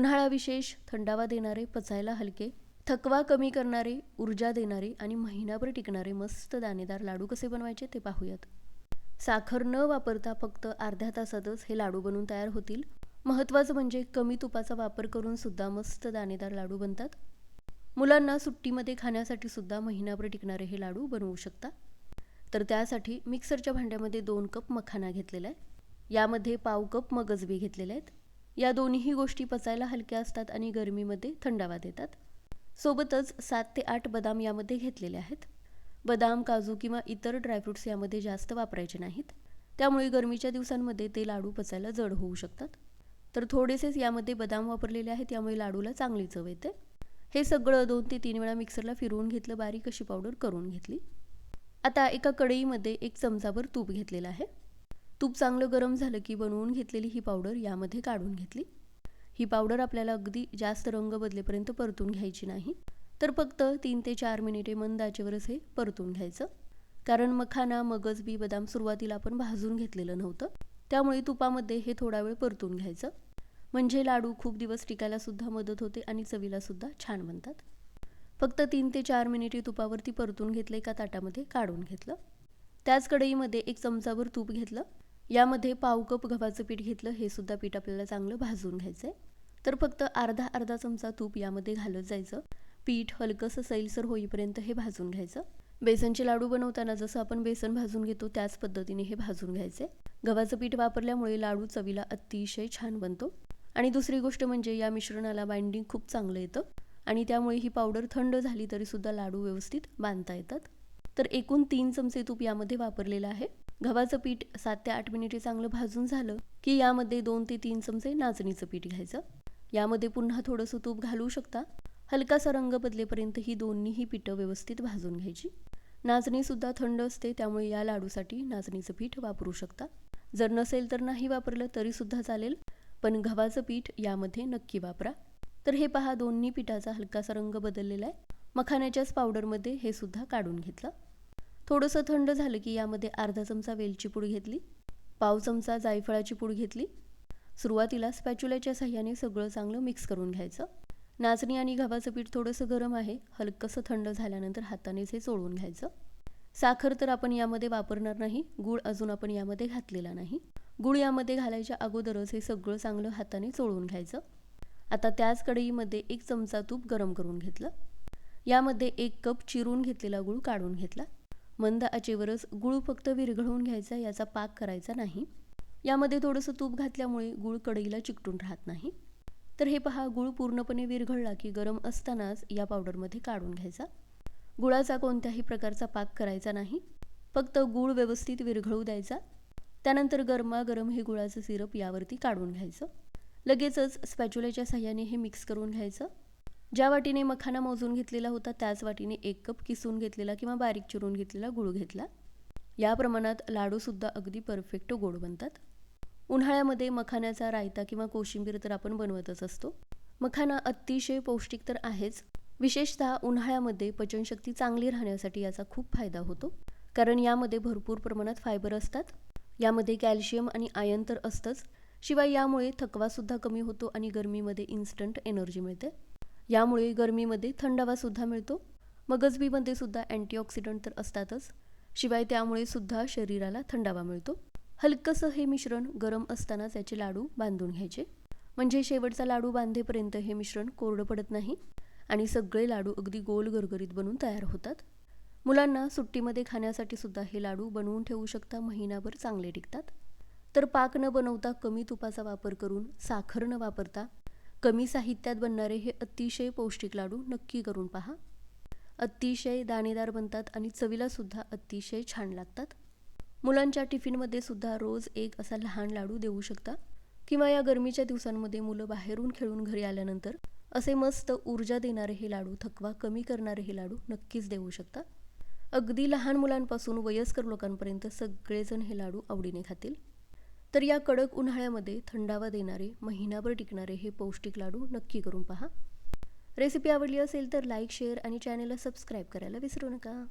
उन्हाळा विशेष थंडावा देणारे पचायला हलके थकवा कमी करणारे ऊर्जा देणारे आणि महिनाभर टिकणारे मस्त दाणेदार लाडू कसे बनवायचे ते पाहूयात. साखर न वापरता फक्त अर्ध्या तासातच हे लाडू बनवून तयार होतील. महत्त्वाचं म्हणजे कमी तुपाचा वापर करून सुद्धा मस्त दाणेदार लाडू बनतात. मुलांना सुट्टीमध्ये खाण्यासाठी सुद्धा महिनाभर टिकणारे हे लाडू बनवू शकता. तर त्यासाठी मिक्सरच्या भांड्यामध्ये दोन कप मखाना घेतलेला आहे. यामध्ये पाव कप मगजबी घेतलेले आहेत. या दोन्हीही गोष्टी पचायला हलक्या असतात आणि गरमीमध्ये थंडावा देतात. सोबतच सात ते आठ बदाम यामध्ये घेतलेले आहेत. बदाम काजू किंवा इतर ड्रायफ्रुट्स यामध्ये जास्त वापरायचे नाहीत. त्यामुळे गरमीच्या दिवसांमध्ये ते लाडू पचायला जड होऊ शकतात. तर थोडेसेच यामध्ये बदाम वापरलेले आहेत त्यामुळे लाडूला चांगली चव येते. हे सगळं दोन ते तीन वेळा मिक्सरला फिरवून घेतलं बारीक अशी पावडर करून घेतली. आता एका कढईमध्ये एक चमचाभर तूप घेतलेलं आहे. तूप चांगलं गरम झालं की बनवून घेतलेली ही पावडर यामध्ये काढून घेतली. ही पावडर आपल्याला अगदी जास्त रंग बदलेपर्यंत परतून घ्यायची नाही. तर फक्त तीन ते चार मिनिटे मंद आचेवरच हे परतून घ्यायचं. कारण मखाना मगज बी बदाम सुरुवातीला आपण भाजून घेतलेलं नव्हतं. त्यामुळे तुपामध्ये हे थोडा वेळ परतून घ्यायचं. म्हणजे लाडू खूप दिवस टिकायलासुद्धा मदत होते आणि चवीलासुद्धा छान बनतात. फक्त तीन ते चार मिनिटे तुपावरती परतून घेतलं एका ताटामध्ये काढून घेतलं. त्याच कढईमध्ये एक चमचाभर तूप घेतलं. यामध्ये पाव कप गव्हाचं पीठ घेतलं हे सुद्धा पीठ आपल्याला चांगलं भाजून घ्यायचं आहे तर फक्त अर्धा अर्धा चमचा तूप यामध्ये घालत जायचं. पीठ हलकंसं सैलसर होईपर्यंत हे भाजून घ्यायचं. बेसनचे लाडू बनवताना जसं आपण बेसन भाजून घेतो त्याच पद्धतीने हे भाजून घ्यायचे गव्हाचं पीठ वापरल्यामुळे लाडू चवीला अतिशय छान बनतो. आणि दुसरी गोष्ट म्हणजे या मिश्रणाला बाइंडिंग खूप चांगलं येतं. आणि त्यामुळे ही पावडर थंड झाली तरीसुद्धा लाडू व्यवस्थित बांधता येतात. तर एकूण तीन चमचे तूप यामध्ये वापरलेलं आहे. गव्हाचं पीठ सात ते आठ मिनिटे चांगलं भाजून झालं की यामध्ये दोन ते तीन चमचे नाचणीचं पीठ घ्यायचं. यामध्ये पुन्हा थोडंसं तूप घालू शकता. हलकासा रंग बदलेपर्यंत ही दोन्हीही पिठं व्यवस्थित भाजून घ्यायची. नाचणीसुद्धा थंड असते त्यामुळे या लाडूसाठी नाचणीचं पीठ वापरू शकता. जर नसेल तर नाही वापरलं तरीसुद्धा चालेल पण गव्हाचं पीठ यामध्ये नक्की वापरा. तर हे पहा दोन्ही पिठाचा हलकासा रंग बदललेला आहे. मखाण्याच्याच पावडरमध्ये हे सुद्धा काढून घेतलं. थोडंसं थंड झालं की यामध्ये अर्धा चमचा वेलची पूड घेतली पाव चमचा जायफळाची पूड घेतली. सुरुवातीला स्पॅच्युल्याच्या सहाय्याने सगळं चांगलं मिक्स करून घ्यायचं. नाचणी आणि गव्हाचं पीठ थोडंसं गरम आहे हलकंसं थंड झाल्यानंतर हातानेच हे चोळून घ्यायचं. साखर तर आपण यामध्ये वापरणार नाही गूळ अजून आपण यामध्ये घातलेला नाही. गूळ यामध्ये घालायच्या अगोदरच हे सगळं चांगलं हाताने चोळून घ्यायचं. आता त्याच कढईमध्ये एक चमचा तूप गरम करून घेतलं. यामध्ये एक कप चिरून घेतलेला गूळ काढून घेतला. मंद आचेवरच गूळ फक्त विरघळवून घ्यायचा याचा पाक करायचा नाही. यामध्ये थोडंसं तूप घातल्यामुळे गूळ कढईला चिकटून राहत नाही. तर हे पहा गूळ पूर्णपणे विरघळला की गरम असतानाच या पावडरमध्ये काढून घ्यायचा. गुळाचा कोणत्याही प्रकारचा पाक करायचा नाही. फक्त गूळ व्यवस्थित विरघळू द्यायचा. त्यानंतर गरमागरम हे गुळाचं सिरप यावरती काढून घ्यायचं. लगेचच स्पॅच्युलेच्या सहाय्याने हे मिक्स करून घ्यायचं. ज्या वाटीने मखाना मोजून घेतलेला होता त्याच वाटीने एक कप किसून घेतलेला किंवा बारीक चिरून घेतलेला गुळ घेतला. या प्रमाणात लाडूसुद्धा अगदी परफेक्ट गोड बनतात. उन्हाळ्यामध्ये मखाण्याचा रायता किंवा कोशिंबीर तर आपण बनवतच असतो. मखाना अतिशय पौष्टिक तर आहेच. विशेषतः उन्हाळ्यामध्ये पचनशक्ती चांगली राहण्यासाठी याचा खूप फायदा होतो. कारण यामध्ये भरपूर प्रमाणात फायबर असतात. यामध्ये कॅल्शियम आणि आयन तर असतंच. शिवाय यामुळे थकवासुद्धा कमी होतो आणि गरमीमध्ये इन्स्टंट एनर्जी मिळते. यामुळे गरमीमध्ये थंडावासुद्धा मिळतो. मगजबीमध्ये सुद्धा अँटीऑक्सिडंट तर असतातच. शिवाय त्यामुळे सुद्धा शरीराला थंडावा मिळतो. हलकंसं हे मिश्रण गरम असतानाच याचे लाडू बांधून घ्यायचे. म्हणजे शेवटचा लाडू बांधेपर्यंत हे मिश्रण कोरडं पडत नाही आणि सगळे लाडू अगदी गोल गरगरीत बनून तयार होतात. मुलांना सुट्टीमध्ये खाण्यासाठी सुद्धा हे लाडू बनवून ठेवू शकता महिनाभर चांगले टिकतात. तर पाक न बनवता कमी तुपाचा वापर करून साखर न वापरता कमी साहित्यात बनणारे हे अतिशय पौष्टिक लाडू नक्की करून पहा. अतिशय दाणेदार बनतात आणि चवीला सुद्धा अतिशय छान लागतात. मुलांच्या टिफिनमध्ये सुद्धा रोज एक असा लहान लाडू देऊ शकता किंवा या गरमीच्या दिवसांमध्ये मुलं बाहेरून खेळून घरी आल्यानंतर असे मस्त ऊर्जा देणारे हे लाडू थकवा कमी करणारे हे लाडू नक्कीच देऊ शकता. अगदी लहान मुलांपासून वयस्कर लोकांपर्यंत सगळेजण हे लाडू आवडीने खातील. तर या कडक उन्हाळ्यामध्ये थंडावा देणारे महिनाभर टिकणारे हे पौष्टिक लाडू नक्की करून पहा. रेसिपी आवडली असेल तर लाईक शेअर आणि चॅनेलला सबस्क्राईब करायला विसरू नका.